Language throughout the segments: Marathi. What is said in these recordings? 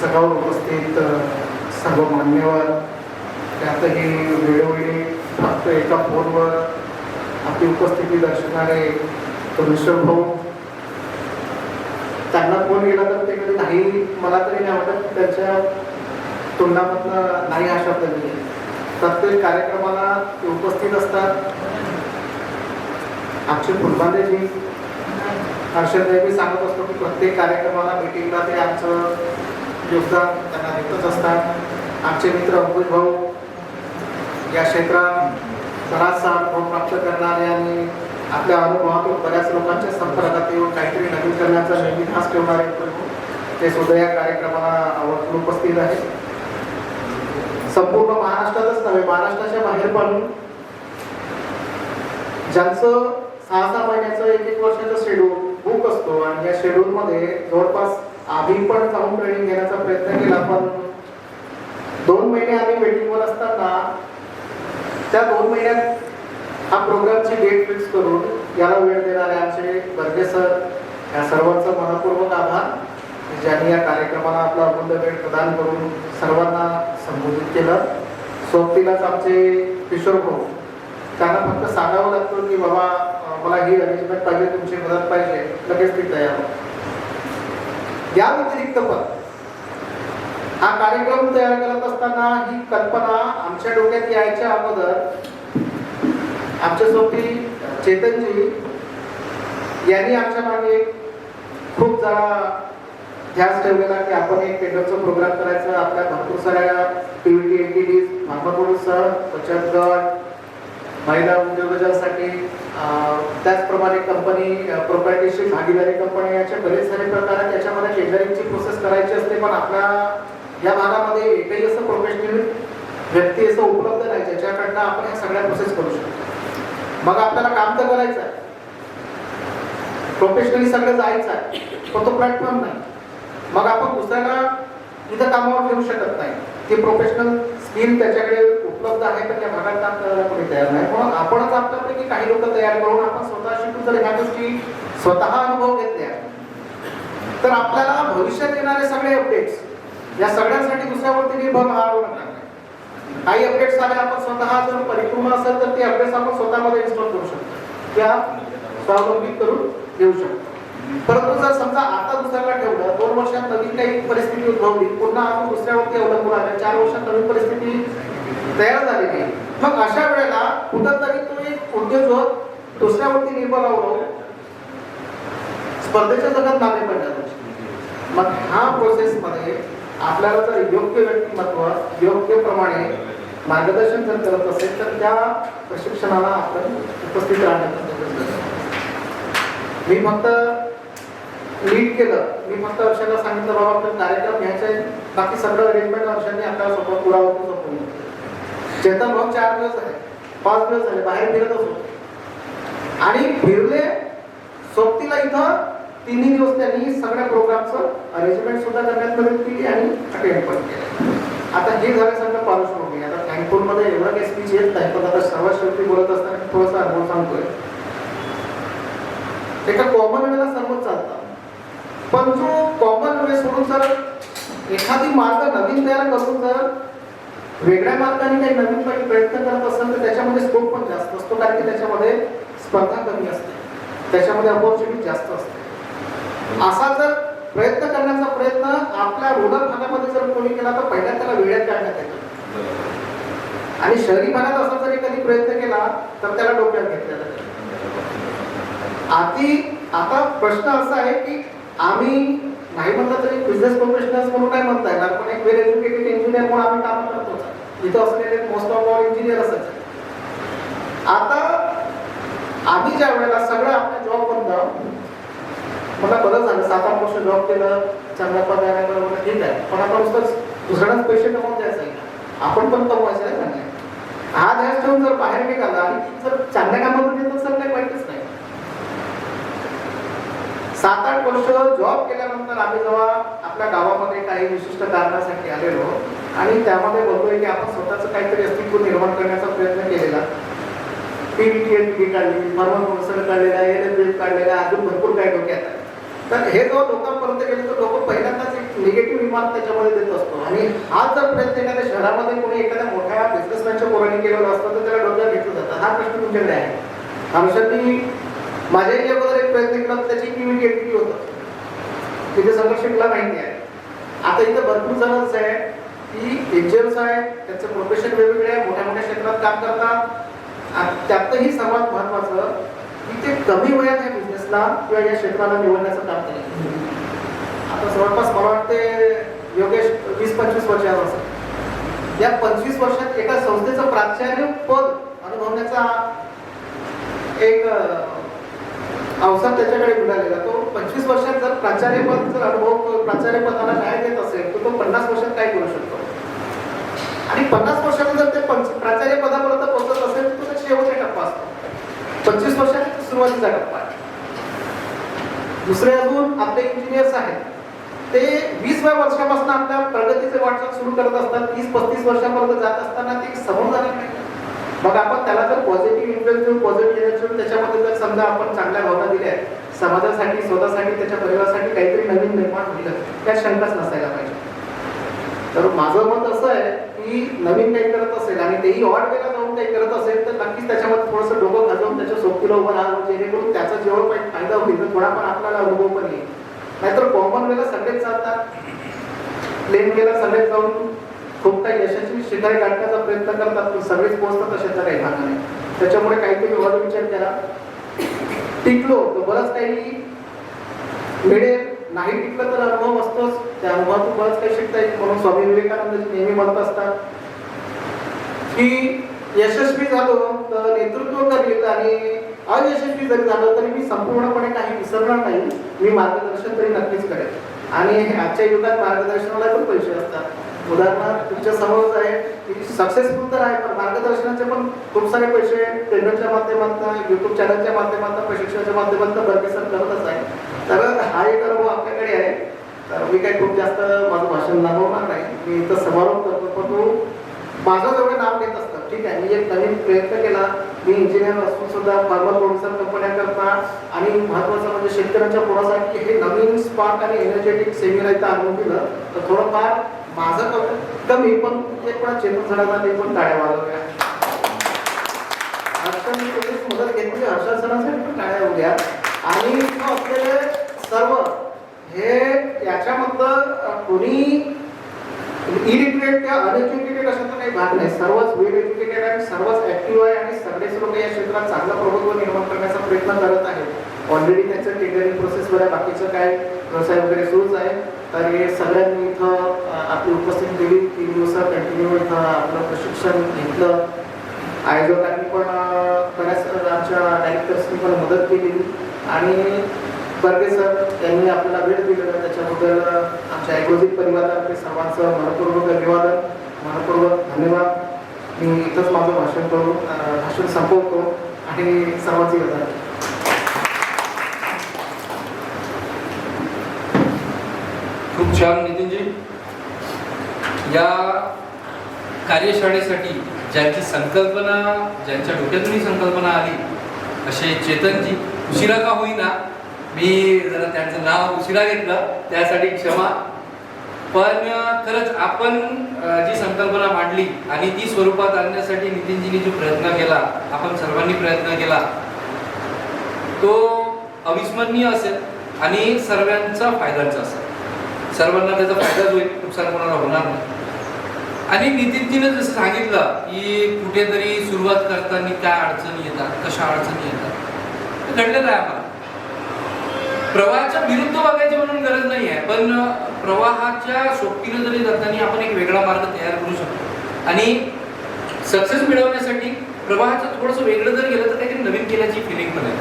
सगळं उपस्थित सर्व मान्यवर. त्यातही वेळोवेळी फक्त एका फोनवर आपली उपस्थिती दर्शवणारे परमेश्वर भाऊ. त्यांना फोन केला तर ते कधी नाही मला तरी नाही वाटत त्यांच्या तोंडामधनं नाही हा शब्द नाही प्रत्येक कार्यक्रमाला ते उपस्थित असतात. आमचे फुलबांदेजी हर्षदेवी मी सांगत असतो की प्रत्येक कार्यक्रमाला मिटिंगला ते आमचं योगदान त्यांना देतच असतात. आमचे मित्र अंकुश भाऊ या क्षेत्रात बराचसा अनुभव प्राप्त करणारे आणि आपल्या अनुभवातून बऱ्याच लोकांच्या संपर्कात येऊन काहीतरी नवीन करण्याचा नेहमी खास ठेवणारे ते सुद्धा या कार्यक्रमाला उपस्थित आहेत. संपूर्ण महाराष्ट्रातच नव्हे महाराष्ट्राच्या बाहेर पण ज्यांचं सहा सहा महिन्याचं एक एक वर्षाचं शेड्यूल बुक असतो आणि या शेड्यूलमध्ये जवळपास आधी पण जाऊन ट्रेनिंग घेण्याचा आपण दोन महिने आम्ही वेटिंगवर असताना त्या दोन महिन्यात हा प्रोग्रामची डेट फिक्स करून याला वेळ देणारे आमचे बर्गे सर या सर्वांचा मनपूर्वक आभार. ज्यांनी या कार्यक्रमाला आपला अमूल्य वेळ प्रदान करून सर्वांना संबोधित केलं. सोबतीलाच आमचे किशोर भाऊ त्यांना फक्त सांगावं लागतं की बाबा मला ही अरेंजमेंट पाहिजे तुमची मदत पाहिजे लगेच ती तयार या व्यतिरिक्त पण हा कार्यक्रम तयार करत असताना ही कल्पना आमच्या डोक्यात यायच्या अगोदर आमच्या सोबती चेतनजी यांनी आमच्या मागे खूप जरा ध्यास ठेवलेला की आपण एक टेंडरचा प्रोग्राम करायचा आपल्या भरपूर साऱ्या पीव्हीटी एनटीडीज सह बचत गट महिला उद्योजकांसाठी त्याचप्रमाणे कंपनी प्रोप्रायटरशिप भागीदारी कंपनी याचे बरेच सारे प्रकार आहेत. त्याच्यामध्ये टेंडरिंगची प्रोसेस करायची असते पण आपल्या या भागामध्ये एकही असं प्रोफेशनल व्यक्ती असं उपलब्ध नाही ज्याच्याकडनं आपण या सगळ्या प्रोसेस करू शकतो. मग आपल्याला काम तर करायचं आहे. प्रोफेशनली सगळं जायचं आहे पण तो प्लॅटफॉर्म नाही. मग आपण दुसऱ्याला इथं कामावर ठेवू शकत नाही. ते प्रोफेशनल स्किल त्याच्याकडे उपलब्ध आहे पण त्या भागात काम करायला कोणी तयार नाही. म्हणून आपणच आपल्यापैकी काही लोक तयार करून आपण स्वतः शिकून जर ह्या गोष्टी स्वतः अनुभव घेतल्या तर आपल्याला भविष्यात येणारे सगळे अपडेट्स या सगळ्यांसाठी दुसऱ्यावरती निर्भर राहावं लागणार नाही. काही अपडेट्स आले आपण स्वतः जर परिपूर्ण असेल तर ते अपडेट्स आपण स्वतःमध्ये इन्स्टॉल करू शकतो. त्या स्वावलंबित करून घेऊ शकतो. परंतु जर समजा आता दुसऱ्याला ठेवलं दोन वर्षात नवीन काही परिस्थिती उद्भवली पुन्हा आपण दुसऱ्यावरती अवलंबून आले चार वर्षात नवीन परिस्थिती तयार झालेली नाही मग अशा वेळेला कुठंतरी तो एक उद्योजक दुसऱ्यावरती निर्भर राहून स्पर्धेच्या जगात मागे पडणार मग ह्या प्रोसेसमध्ये आपल्याला जर योग्य व्यक्तिमत्व योग्य प्रमाणे मार्गदर्शन जर करत असेल तर त्या प्रशिक्षणाला आपण उपस्थित राहण्याचं मी फक्त लीड केलं. मी फक्त वर्षाला सांगितलं बाबा आपल्याला कार्यक्रम घ्यायचा आहे. बाकी सगळं अरेंजमेंट वर्षांनी आपल्याला सोबत पुरावं सोपवून चेतन भाऊ चार दिवस आहे पाच दिवस झाले. बाहेर फिरत असतो आणि फिरले सोबतीला इथं तिन्ही दिवस त्यांनी सगळ्या प्रोग्रामचं अरेंजमेंट सुद्धा करण्यात मदत केली आणि अटेंड पण केलं. आता हे झालं सगळं पार्श्वभूमी आता थँकफुलमध्ये एवढं काही स्पीच येत नाही पण आता सर्वात शेवटी बोलत असताना थोडासा अनुभव सांगतोय. एका कॉमन वेला सर्वच चालतं. पण जो कॉमन वे सोडून जर एखादी मार्ग नवीन तयार करून जर वेगळ्या मार्गाने काही नवीन काही प्रयत्न करत असेल तर त्याच्यामध्ये स्कोप पण जास्त असतो कारण की त्याच्यामध्ये स्पर्धा कमी असते. त्याच्यामध्ये अपॉर्च्युनिटी जास्त असते. असा जर प्रयत्न करण्याचा प्रयत्न आपल्या रुरल भागामध्ये जर कोणी केला तर पहिल्या त्याला वेळात काढण्यात येतो. आणि शहरी भागात असा जरी कधी प्रयत्न केला तर त्याला डोक्यात घेतलं जातं आधी आता प्रश्न असा आहे की आम्ही नाही म्हटलं तरी बिझनेस प्रोफेशनल्स म्हणून नाही म्हणता येणार पण एक वेल एज्युकेटेड इंजिनियर म्हणून आम्ही काम करतो इथं असलेले मोस्ट ऑफ ऑल इंजिनियर असत आता आम्ही ज्या वेळेला सगळं आपल्या जॉब बंद मला बरं झालं सात आठ वर्ष जॉब केलं चांगल्या पगाराने बरोबर. ठीक आहे. पण आपण नुसतंच पैसे कमवून द्यायचं आपण पण कमवायचं आहे चांगले हा ध्यास ठेवून जर बाहेर निघाला आणि जर चांगल्या कामातून येत असेल काही वाईटच नाही. सात आठ वर्ष जॉब केल्यानंतर आम्ही जेव्हा आपल्या गावामध्ये काही विशिष्ट कारणासाठी आलेलो आणि त्यामध्ये बघतोय की आपण स्वतःचं काहीतरी अस्तित्व निर्माण करण्याचा प्रयत्न केलेला. पीव्हीटी काढली फार्मर प्रोफेसर काढलेला एल काढलेला अजून भरपूर काही डोक्यात तर हे जेव्हा लोकांपर्यंत गेले तर लोक पहिल्यांदाच एक निगेटिव्ह रिमार्क त्याच्यामध्ये देत असतो आणि हा जर प्रयत्न एखाद्या शहरामध्ये कोणी एखाद्या मोठ्या बिझनेसमॅनच्या पोराने केलेला असतो तर त्याला डोक्यात घेतलं जातं. हा प्रश्न तुमच्याकडे आहे. आमच्यासाठी माझ्या अगोदर एक प्रयत्न केला त्याची इमिडिएटली होतं. तिथे संघर्षला माहिती आहे. आता इथं भरपूर जणच आहे की एजन्स आहे त्यांचं प्रोफेशन वेगवेगळे आहे मोठ्या मोठ्या क्षेत्रात काम करतात. त्यातही सर्वात महत्वाचं की ते कमी वयात आहे बिझनेसला किंवा या क्षेत्राला निवडण्याचं काम केलं. आता जवळपास मला वाटते योगेश वीस पंचवीस वर्षात असेल या पंचवीस वर्षात एका संस्थेचं प्राचार्य पद अनुभवण्याचा एक अवसर त्याच्याकडे मिळालेला. तो पंचवीस वर्षात जर प्राचार्यपद जर अनुभव प्राचार्य पदाला न्याय देत असेल तर तो पन्नास वर्षात काय करू शकतो? आणि पन्नास वर्षात जर ते पंच प्राचार्य पदापर्यंत पोहोचत असेल तर तो शेवटचा टप्पा असतो. पंचवीस वर्षात सुरुवातीचा टप्पा आहे. दुसरे अजून आपले इंजिनियर्स आहेत. ते वीसव्या वर्षापासून आपल्या प्रगतीचे वाटचाल सुरू करत असतात. तीस पस्तीस वर्षापर्यंत जात असताना ते समोर जाणार नाही. मग आपण त्याला जर पॉझिटिव्ह इन्फ्लुएन्स देऊन पॉझिटिव्ह एनर्जी देऊन त्याच्यामध्ये जर समजा आपण चांगल्या भावना दिल्या आहेत समाजासाठी स्वतःसाठी त्याच्या परिवारासाठी काहीतरी नवीन निर्माण होईल त्या शंकाच नसायला पाहिजे. तर माझं मत असं आहे की नवीन काही करत असेल आणि तेही ऑड वेला जाऊन काही करत असेल तर नक्कीच त्याच्यामध्ये थोडंसं डोकं घालवून त्याच्या सोबतीला उभं राहावं जेणेकरून त्याचा जेवढं काही फायदा होईल तर थोडा पण आपल्याला अनुभव पण येईल. नाहीतर कॉमन वेला सगळेच जातात. प्लेन वेला सगळेच जाऊन खूप काही यशस्वी शिकारी काढण्याचा प्रयत्न करतात पण सगळेच पोहोचतात अशाचा काही भाग नाही त्याच्यामुळे काहीतरी वर विचार केला टिकलो तर बरंच काही मिळेल नाही टिकलं तर अनुभव असतोच त्या अनुभवातून बरंच काही शिकता येईल. म्हणून स्वामी विवेकानंद नेहमी म्हणत असतात की यशस्वी झालो तर नेतृत्व करेल आणि अयशस्वी जरी झालो तरी मी संपूर्णपणे काही विसरणार नाही. मी मार्गदर्शन तरी नक्कीच करेल आणि आजच्या युगात मार्गदर्शनाला पण पैसे असतात. उदाहरणार्थ तुमच्या समोरच आहे की सक्सेसफुल तर आहे पण मार्गदर्शनाचे पण खूप सारे पैसे ट्रेनरच्या माध्यमातून युट्यूब चॅनलच्या माध्यमातून प्रशिक्षणाच्या माध्यमातून बर्गेसर करतच आहे. तर हा एक अनुभव आपल्याकडे आहे. तर मी काही खूप जास्त माझं भाषण लावणार नाही. मी इथं समारोप करतो पण तो माझं जेवढं नाव घेत असतं ठीक आहे मी एक नवीन प्रयत्न केला. मी इंजिनियर असून सुद्धा फार्मर प्रोड्युसर कंपन्या करता. आणि महत्वाचं म्हणजे शेतकऱ्यांच्या पोरासाठी हे नवीन स्पार्क आणि एनर्जेटिक सेमिनार इथं आणून दिलं. तर थोडंफार माझं कौतुक कमी पण एक पण चेतन झाडाला ते पण टाळ्या वाजवल्या. हर्षांनी तुम्हीच मदत घेतली. हर्षा सणासाठी पण टाळ्या उद्या. आणि इथं असलेले सर्व हे याच्यामधलं कोणी इरिटेटेड किंवा अनएज्युकेटेड अशाचा काही भाग नाही. सर्वच वेल एज्युकेटेड आहे सर्वच ऍक्टिव्ह आहे आणि सगळेच लोक या क्षेत्रात चांगलं प्रभुत्व निर्माण करण्याचा प्रयत्न करत आहेत. ऑलरेडी त्यांचं टेंडरिंग प्रोसेस वगैरे बाकीचं काय व्यवसाय वगैरे सुरूच आहे. तर हे सगळ्यांनी इथं आपली उपस्थिती दिली. तीन दिवस कंटिन्यू इथं आपलं प्रशिक्षण घेतलं. आयोजकांनी पण बऱ्याच आमच्या डायरेक्टर्सनी पण मदत केलेली. आणि बर्गे सर यांनी आपल्याला वेळ दिलेला त्याच्याबद्दल आमच्या ऐकोजित परिवारातर्फे सर्वांचं मनपूर्वक धन्यवाद मनपूर्वक धन्यवाद. मी इथंच माझं भाषण करू भाषण संपवतो आणि सर्वांची गजा खूप छान नितीनजी. या कार्यशाळेसाठी ज्यांची संकल्पना ज्यांच्या डोक्यातून संकल्पना आली असे चेतनजी उशिरा का होईना. मी जरा त्यांचं नाव उशिरा घेतलं. त्यासाठी क्षमा. पण खरंच आपण जी संकल्पना मांडली आणि ती स्वरूपात आणण्यासाठी नितीनजींनी जो प्रयत्न केला आपण सर्वांनी प्रयत्न केला तो अविस्मरणीय असेल आणि सर्वांचा फायद्याचा असेल. सर्वांना त्याचा फायदाच होईल नुकसान कोणाला होणार नाही. आणि नितीनजीनं जसं सांगितलं की कुठेतरी सुरुवात करताना काय अडचणी येतात कशा अडचणी येतात ते घडलेलं आहे आम्हाला. प्रवाहाच्या विरुद्ध बघायची म्हणून गरज नाही आहे पण प्रवाहाच्या सोबतीनं जरी जाताना आपण एक वेगळा मार्ग तयार करू शकतो. आणि सक्सेस मिळवण्यासाठी प्रवाहाचं थोडंसं वेगळं जर गेलं तर काहीतरी नवीन केल्याची फिलिंग पण आहे.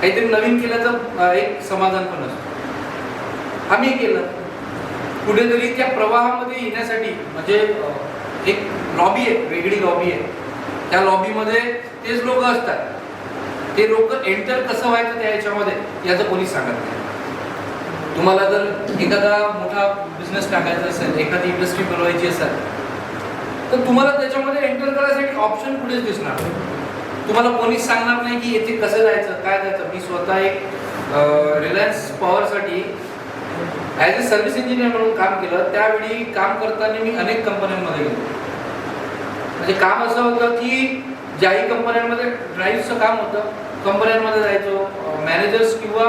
काहीतरी नवीन केल्याचं एक समाधान पण असतं. आम्ही केलं. कुठेतरी त्या प्रवाहामध्ये येण्यासाठी म्हणजे एक लॉबी आहे वेगळी लॉबी आहे. त्या लॉबीमध्ये तेच लोक असतात. ते लोक एंटर कसं व्हायचं त्या याच्यामध्ये याचं कोणी सांगत नाही. तुम्हाला जर एखादा मोठा बिझनेस टाकायचा असेल एखादी इंडस्ट्री बनवायची असेल तर तुम्हाला त्याच्यामध्ये एंटर करायसाठी ऑप्शन कुठेच दिसणार तुम्हाला कोणीच सांगणार नाही की येथे कसं जायचं काय जायचं. मी स्वतः एक रिलायन्स पॉवरसाठी ॲज अ सर्व्हिस इंजिनियर म्हणून काम केलं. त्यावेळी काम करताना मी अनेक कंपन्यांमध्ये गेलो. म्हणजे काम असं होतं की ज्याही कंपन्यांमध्ये ड्राईव्हचं काम होतं कंपन्यांमध्ये जायचो मॅनेजर्स किंवा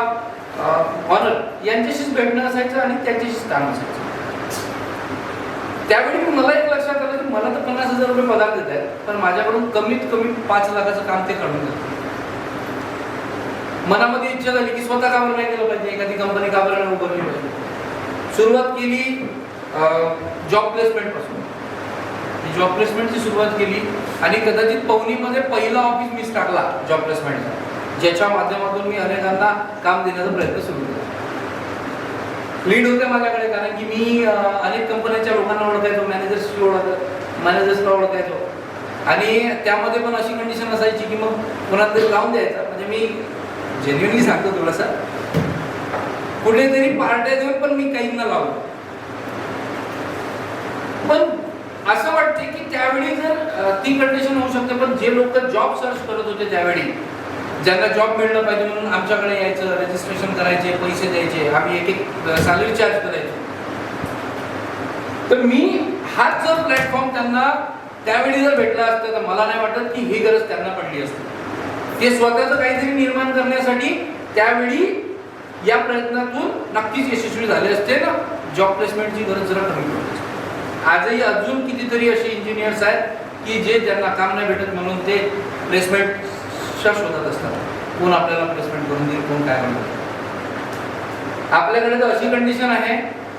ऑनर यांच्याशीच भेटणं असायचं आणि त्यांच्याशीच काम असायचं. त्यावेळी मला एक लक्षात आलं की मला तर पन्नास हजार रुपये पगार देत आहेत पण माझ्याकडून कमीत कमी पाच लाखाचं काम ते काढून देतात. मनामध्ये इच्छा झाली की स्वतः कामाला नाही केलं पाहिजे एखादी कंपनी कामाला नाही उभारली पाहिजे. सुरुवात केली जॉब प्लेसमेंटपासून. जॉब प्लेसमेंटची सुरुवात केली आणि कदाचित पवनीमध्ये पहिला ऑफिस मीच टाकला जॉब प्लेसमेंटचा ज्याच्या माध्यमातून मी अनेकांना काम देण्याचा प्रयत्न सुरू केला. लीड होते माझ्याकडे कारण की मी अनेक कंपन्यांच्या लोकांना ओळखायचो मॅनेजर्सशी ओळख मॅनेजर्सला ओळखायचो. आणि त्यामध्ये पण अशी कंडिशन असायची की मग कोणाला तरी लावून द्यायचं. म्हणजे मी जेन्युनली सांगतो थोडासा. कुठेतरी पार्ट्या देऊन पण मी काहींना लावलो. पण असं वाटते की त्यावेळी जर ती कंडिशन होऊ शकते पण जे लोक जॉब सर्च करत होते त्यावेळी ज्यांना जॉब मिळलं पाहिजे म्हणून आमच्याकडे यायचं रजिस्ट्रेशन करायचे पैसे द्यायचे आम्ही एक एक सॅलरी चार्ज करायचो. तर मी हाच जर प्लॅटफॉर्म त्यांना त्यावेळी जर भेटला असता तर मला नाही वाटत की ही गरज त्यांना पडली असते. ते स्वतःचं काहीतरी निर्माण करण्यासाठी त्यावेळी या प्रयत्नातून नक्कीच यशस्वी झाले असते ना. जॉब प्लेसमेंटची गरज जरा कमी आजही अजून कितीतरी असे इंजिनियर्स आहेत की जे ज्यांना काम नाही भेटत म्हणून ते प्लेसमेंटच्या शोधात असतात. कोण आपल्याला प्लेसमेंट करून देईल कोण काय म्हणतो आपल्याकडे तर अशी कंडिशन आहे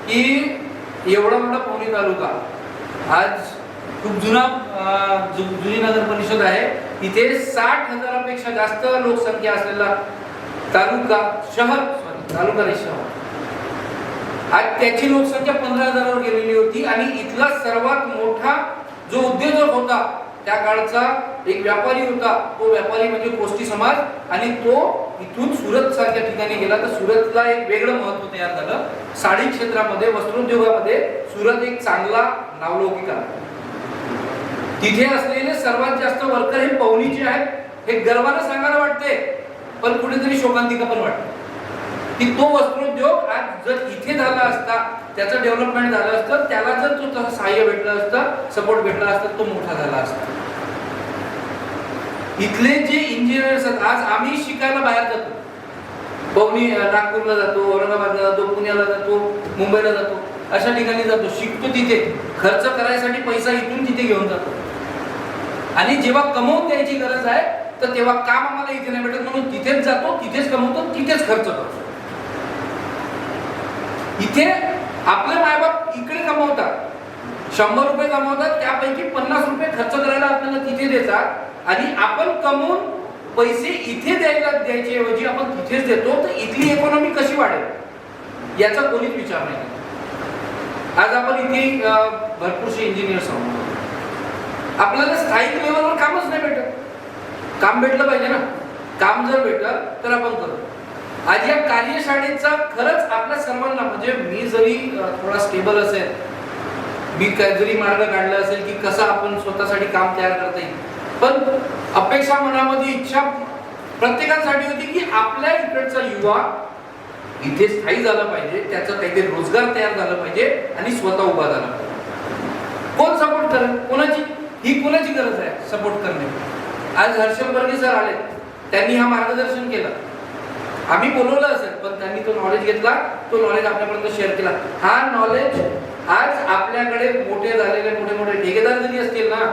की एवढा मोठा पवनी तालुका आज खूप जुना जुनी नगर परिषद आहे. इथे साठ हजारापेक्षा जास्त लोकसंख्या असलेला तालुका शहर सॉरी तालुका नाही शहर. आज त्याची लोकसंख्या पंधरा हजारावर गेलेली होती आणि इथला सर्वात मोठा जो उद्योजक होता त्या काळचा एक व्यापारी होता तो व्यापारी म्हणजे कोष्टी समाज. आणि तो इथून सुरत सारख्या ठिकाणी गेला. तर सुरतला एक वेगळं महत्त्व तयार झालं. साडी क्षेत्रामध्ये वस्त्रोद्योगामध्ये सुरत एक चांगला नावलौकिक आहे. तिथे असलेले सर्वात जास्त वर्कर हे पवनीचे आहेत. हे गर्वानं सांगायला वाटते पण कुठेतरी शोकांतिका पण वाटते. की तो वस्त्रोद्योग आज जर इथे झाला असता त्याचं डेव्हलपमेंट झालं असतं त्याला जर तो तसं सहाय्य भेटलं असतं सपोर्ट भेटला असता तो मोठा झाला असता. इथले जे इंजिनियर्स आहेत आज आम्ही शिकायला बाहेर जातो. पवनी नागपूरला जातो औरंगाबादला जातो पुण्याला जातो मुंबईला जातो अशा ठिकाणी जातो शिकतो तिथे. खर्च करायसाठी पैसा इथून तिथे घेऊन जातो. आणि जेव्हा कमवून द्यायची गरज आहे तर तेव्हा काम आम्हाला इथे नाही भेटत म्हणून तिथेच जातो तिथेच कमवतो तिथेच खर्च करतो. इथे आपले मायबाप इकडे कमवतात. शंभर रुपये कमवतात त्यापैकी पन्नास रुपये खर्च करायला आपल्याला तिथे देतात. आणि आपण कमवून पैसे इथे द्यायला द्यायचे ऐवजी आपण तिथेच देतो तर इथली इकॉनॉमी कशी वाढेल? याचा कोणीच विचार नाही. आज आपण इथे भरपूरसे इंजिनियर्स आहोत. आपल्याला स्थायिक लेवलवर कामच नाही भेटत. काम भेटलं पाहिजे ना. काम जर भेटलं तर आपण करू. आज या कार्यशाळेचा खरंच आपल्या सर्वांना म्हणजे मी जरी थोडा स्टेबल असेल मी काय जरी मार्ग काढला असेल की कसं आपण स्वतःसाठी काम तयार करता येईल पण अपेक्षा मनामध्ये इच्छा प्रत्येकासाठी होती की आपल्या इकडचा युवा इथे स्थायी झाला पाहिजे त्याचा काहीतरी रोजगार तयार झाला पाहिजे आणि स्वतः उभा झाला पाहिजे. कोण सपोर्ट करेल? कोणाची? ही कोणाची गरज आहे सपोर्ट करणे? आज हर्षल बर्गे सर आले त्यांनी हा मार्गदर्शन केलं. आम्ही बोलवलं असेल पण त्यांनी तो नॉलेज घेतला तो नॉलेज आपल्यापर्यंत शेअर केला. हा नॉलेज आज आपल्याकडे मोठे झालेले मोठे मोठे ठेकेदार जरी असतील ना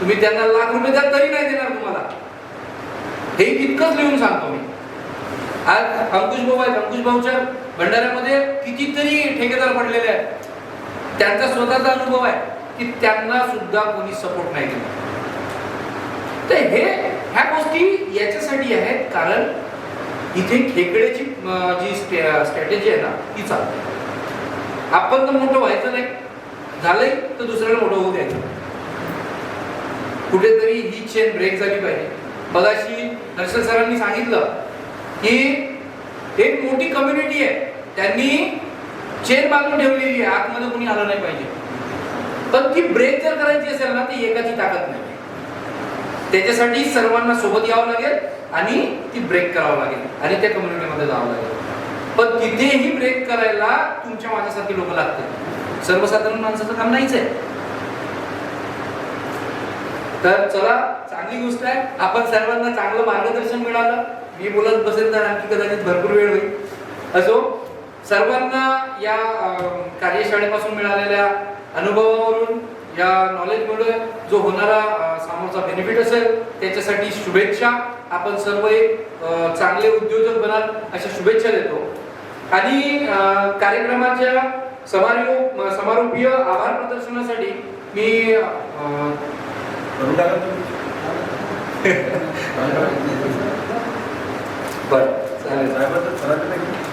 तुम्ही त्यांना लाख रुपये द्या तरी नाही देणार तुम्हाला. हे इतकंच लिहून सांगतो मी. आज अंकुश भाऊ आहेत अंकुश भाऊच्या भंडाऱ्यामध्ये कितीतरी ठेकेदार पडलेले आहेत. त्यांचा स्वतःचा अनुभव आहे की त्यांना सुद्धा कोणी सपोर्ट नाही केला. तर हे ह्या गोष्टी याच्यासाठी आहेत कारण इथे खेकड्याची जी स्ट्रॅटेजी आहे ना ती चालते. आपण तर मोठं व्हायचं नाही. झालंय तर दुसऱ्याला मोठं होऊ द्यायचं. कुठेतरी ही चेन ब्रेक झाली पाहिजे. मगाशी हर्षल सरांनी सांगितलं की एक मोठी कम्युनिटी आहे. त्यांनी चेन बांधून ठेवलेली आहे. आतमध्ये कुणी आलं नाही पाहिजे. पण ती ब्रेक जर करायची असेल ना ती एकाची ताकद नाही. त्याच्यासाठी सर्वांना सोबत यावं लागेल आणि ती ब्रेक करावं लागेल आणि त्या कम्युनिटीमध्ये जावं लागेल. पण तिथेही ब्रेक करायला तुमच्या माझ्यासारखी लोक लागते सर्वसाधारण माणसाचं काम नाहीच आहे. तर चला चांगली गोष्ट आहे. आपण सर्वांना चांगलं मार्गदर्शन मिळालं. मी बोलत बसेल तर आणखी कदाचित भरपूर वेळ होईल. असो सर्वांना या कार्यशाळेपासून मिळालेल्या अनुभवावरून या नॉलेजमुळे जो होणारा समोरचा बेनिफिट असेल त्याच्यासाठी शुभेच्छा आपण सर्व एक चांगले उद्योजक बनाल अशा शुभेच्छा देतो आणि कार्यक्रमाच्या समारोप समारोपीय आभार प्रदर्शनासाठी मी. बरं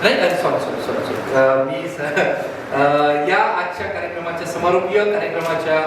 नाही. सॉरी सॉरी सॉरी सॉरी मी या आजच्या कार्यक्रमाच्या समारोपीय कार्यक्रमाच्या